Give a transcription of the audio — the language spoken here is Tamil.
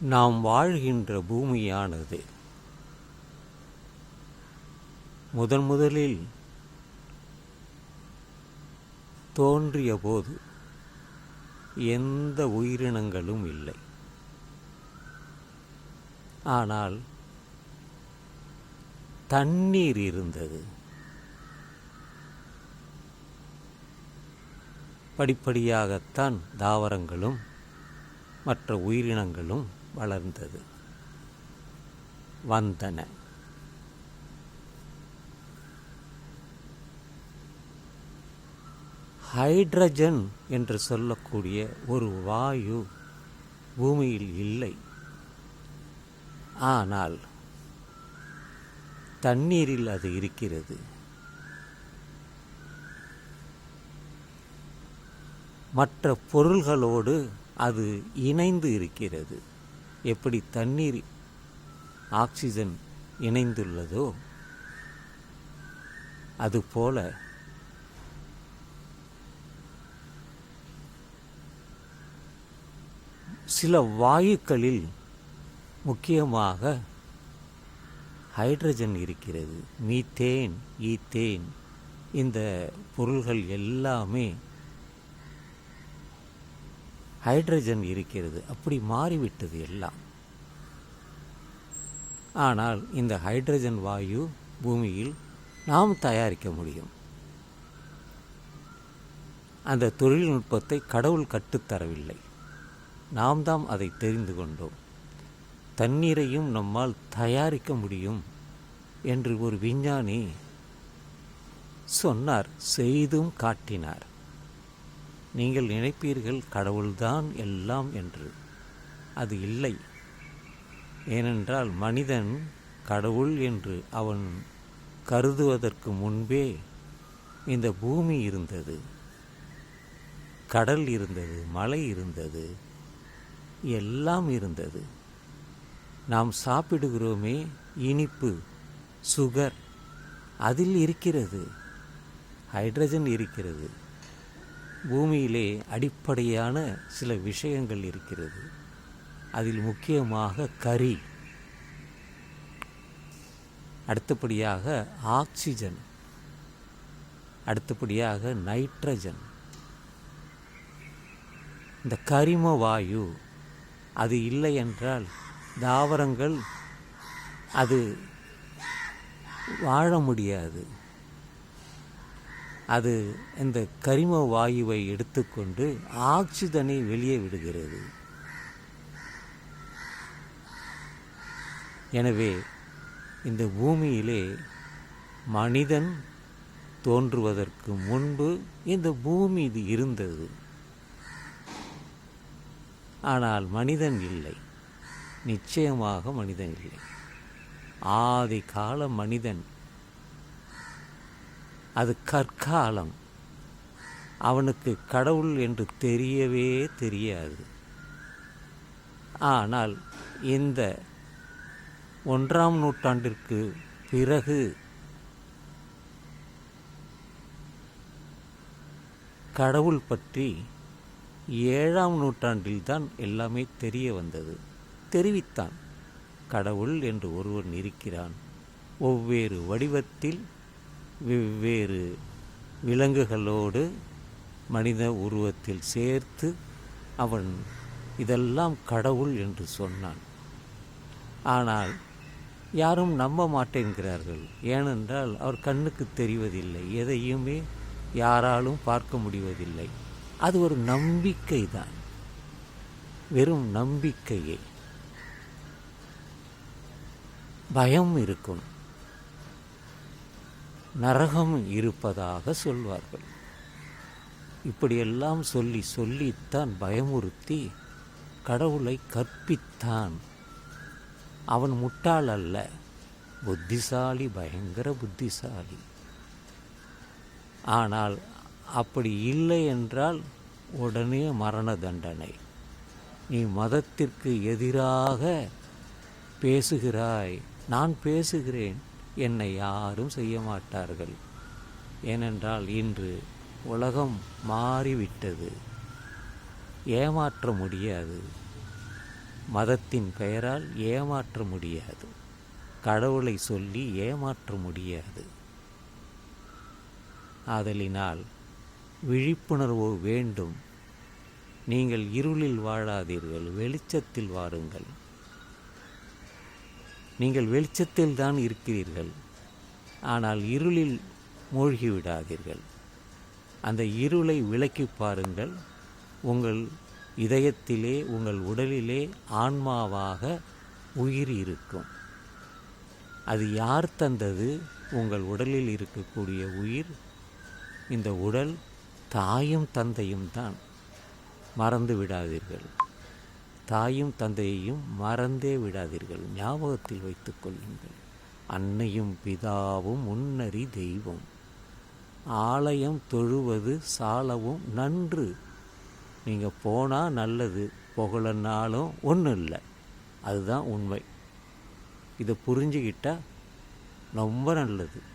நாம் வாழ்கின்ற பூமியானது. முதன் முதலில் தோன்றிய போது எந்த உயிரினங்களும் இல்லை. ஆனால் தண்ணீர் இருந்தது. படிப்படியாகத்தான் தாவரங்களும் மற்ற உயிரினங்களும் வளர்ந்தது. வந்தன. ஹைட்ரஜன் என்று சொல்லக்கூடிய ஒரு வாயு பூமியில் இல்லை. ஆனால் தண்ணீரில் அது இருக்கிறது. மற்ற பொருள்களோடு அது இணைந்து இருக்கிறது. எப்படி தண்ணீர் ஆக்சிஜன் இணைந்துள்ளதோ அதுபோல சில வாயுக்களில் முக்கியமாக ஹைட்ரஜன் இருக்கிறது. மீத்தேன் ஈத்தேன் இந்த பொருள்கள் எல்லாமே ஹைட்ரஜன் இருக்கிறது. அப்படி மாறிவிட்டது எல்லாம். ஆனால் இந்த ஹைட்ரஜன் வாயு பூமியில் நாம் தயாரிக்க முடியும். அந்த தொழில்நுட்பத்தை கடவுள் கற்றுத்தரவில்லை நாம் தான் அதை தெரிந்து கொண்டோம். தண்ணீரையும் நம்மால் தயாரிக்க முடியும் என்று ஒரு விஞ்ஞானி சொன்னார் செய்தும் காட்டினார். நீங்கள் நினைப்பீர்கள் கடவுள்தான் எல்லாம் என்று. அது இல்லை. ஏனென்றால் மனிதன் கடவுள் என்று அவன் கருதுவதற்கு முன்பே இந்த பூமி இருந்தது. கடல் இருந்தது மலை இருந்தது எல்லாம் இருந்தது. நாம் சாப்பிடுகிறோமே இனிப்பு சுகர் அதில் இருக்கிறது. ஹைட்ரஜன் இருக்கிறது. பூமியிலே அடிப்படையான சில விஷயங்கள் இருக்கிறது. அதில் முக்கியமாக கரி. அடுத்தபடியாக ஆக்சிஜன். அடுத்தபடியாக நைட்ரஜன். இந்த கரிம வாயு அது இல்லை என்றால் தாவரங்கள் அது வாழ முடியாது. அது இந்த கரிம வாயுவை எடுத்துக்கொண்டு ஆக்சிஜனை வெளியே விடுகிறது. எனவே இந்த பூமியிலே மனிதன் தோன்றுவதற்கு முன்பு இந்த பூமி இது இருந்தது. ஆனால் மனிதன் இல்லை. நிச்சயமாக மனிதன் இல்லை. ஆதி கால மனிதன் அது கற்காலம். அவனுக்கு கடவுள் என்று தெரியவே தெரியாது. ஆனால் இந்த ஒன்றாம் நூற்றாண்டிற்கு பிறகு கடவுள் பற்றி ஏழாம் நூற்றாண்டில்தான் எல்லாமே தெரிய வந்தது. தெரிவித்தான். கடவுள் என்று ஒருவன் இருக்கிறான். ஒவ்வேறு வடிவத்தில் வெவ்வேறு விலங்குகளோடு மனித உருவத்தில் சேர்த்து அவன் இதெல்லாம் கடவுள் என்று சொன்னான். ஆனால் யாரும் நம்ப மாட்டேங்கிறார்கள். ஏனென்றால் அவர் கண்ணுக்கு தெரிவதில்லை. எதையுமே யாராலும் பார்க்க முடிவதில்லை. அது ஒரு நம்பிக்கை தான் வெறும் நம்பிக்கையே. பயம் இருக்கும் நரகம் இருப்பதாக சொல்வார்கள். இப்படியெல்லாம் சொல்லி சொல்லித்தான் பயமுறுத்தி கடவுளை கற்பித்தான். அவன் முட்டாள் அல்ல புத்திசாலி பயங்கர புத்திசாலி. ஆனால் அப்படி இல்லை என்றால் உடனே மரண தண்டனை. நீ மதத்திற்கு எதிராக பேசுகிறாய் நான் பேசுகிறேன். என்னை யாரும் செய்ய மாட்டார்கள். ஏனென்றால் இன்று உலகம் மாறிவிட்டது. ஏமாற்ற முடியாது. மதத்தின் பெயரால் ஏமாற்ற முடியாது. கடவுளை சொல்லி ஏமாற்ற முடியாது. ஆதலினால் விழிப்புணர்வு வேண்டும். நீங்கள் இருளில் வாழாதீர்கள் வெளிச்சத்தில் வாருங்கள். நீங்கள் வெளிச்சத்தில் தான் இருக்கிறீர்கள். ஆனால் இருளில் மூழ்கி விடாதீர்கள். அந்த இருளை விளக்கி பாருங்கள். உங்கள் இதயத்திலே உங்கள் உடலிலே ஆன்மாவாக உயிர் இருக்கும். அது யார் தந்தது? உங்கள் உடலில் இருக்கக்கூடிய உயிர். இந்த உடல் தாயும் தந்தையும் தான். மறந்து விடாதீர்கள். தாயும் தந்தையையும் மறந்தே விடாதீர்கள். ஞாபகத்தில் வைத்து கொள்ளுங்கள். அன்னையும் பிதாவும் முன்னறி தெய்வம். ஆலயம் தொழுவது சாலவும் நன்று. நீங்கள் போனால் நல்லது புகழனாலும் ஒன்றும் இல்லை. அதுதான் உண்மை. இதை புரிஞ்சுக்கிட்டால் ரொம்ப நல்லது.